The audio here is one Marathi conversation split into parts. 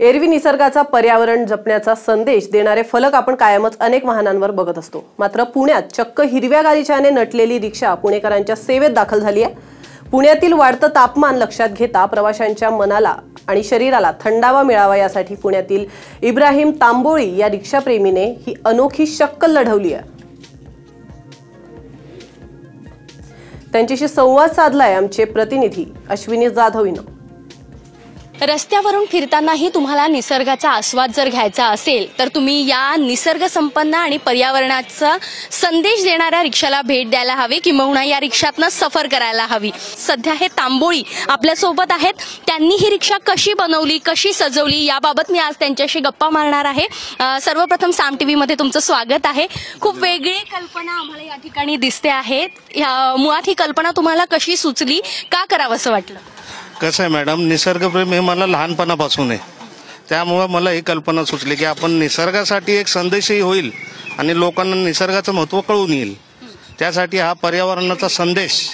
एरवी निसर्गाचा पर्यावरण जपण्याचा संदेश देणारे फलक आपण कायमच अनेक वाहनांवर बघत असतो. मात्र पुण्यात चक्क हिरव्या गालिच्याने नटलेली रिक्षा पुणेकरांच्या सेवेत दाखल झाली आहे. पुण्यातील वाढतं तापमान लक्षात घेता प्रवाशांच्या मनाला आणि शरीराला थंडावा मिळावा यासाठी पुण्यातील इब्राहिम तांबोळी या रिक्षाप्रेमीने ही अनोखी शक्कल लढवली आहे. त्यांच्याशी संवाद साधलाय आमचे प्रतिनिधी अश्विनी जाधव हिनं रस्त्यावरून फिरतानाही तुम्हाला निसर्गाचा आस्वाद जर घ्यायचा असेल तर तुम्ही या निसर्ग संपन्न आणि पर्यावरणाचा संदेश देणाऱ्या रिक्षाला भेट द्यायला हवी किंबहुना या रिक्षातनं सफर करायला हवी. सध्या हे तांबोळी आपल्यासोबत आहेत. त्यांनी ही रिक्षा कशी बनवली कशी सजवली याबाबत मी आज त्यांच्याशी गप्पा मारणार आहे. सर्वप्रथम साम टी मध्ये तुमचं स्वागत आहे. खूप वेगळी कल्पना आम्हाला या ठिकाणी दिसते आहे. ह्या- मुळात ही कल्पना तुम्हाला कशी सुचली का करावं असं वाटलं? कसं आहे मॅडम निसर्गप्रेम हे मला लहानपणापासून आहे. त्यामुळं मला ही कल्पना सुचली की आपण निसर्गासाठी एक संदेशही होईल आणि लोकांना निसर्गाचं महत्त्व कळून येईल. त्यासाठी हा पर्यावरणाचा संदेश.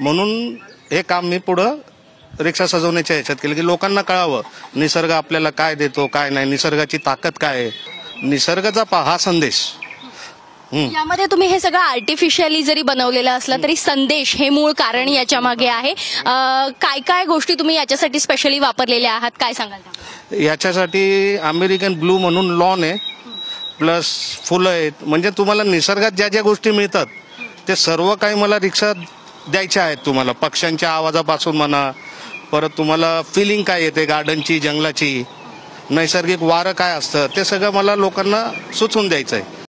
म्हणून हे काम मी पुढं रिक्षा सजवण्याच्या ह्याच्यात केलं की लोकांना कळावं निसर्ग आपल्याला काय देतो काय नाही निसर्गाची ताकद काय आहे. निसर्गाचा पा हा संदेश. यामध्ये तुम्ही हे सगळं आर्टिफिशियली जरी बनवलेलं असलं तरी संदेश हे मूळ कारण याच्या मागे आहे. काय काय गोष्टी तुम्ही याच्यासाठी स्पेशली वापरलेल्या आहात? काय सांगाल? याच्यासाठी अमेरिकन ब्लू म्हणून लॉन आहे प्लस फुलं आहेत. म्हणजे तुम्हाला निसर्गात ज्या ज्या गोष्टी मिळतात ते सर्व काही मला रिक्षा द्यायच्या आहेत तुम्हाला. पक्ष्यांच्या आवाजापासून म्हणा परत तुम्हाला फिलिंग काय येते गार्डनची जंगलाची नैसर्गिक वारं काय असतं ते सगळं मला लोकांना सुचवून द्यायचं आहे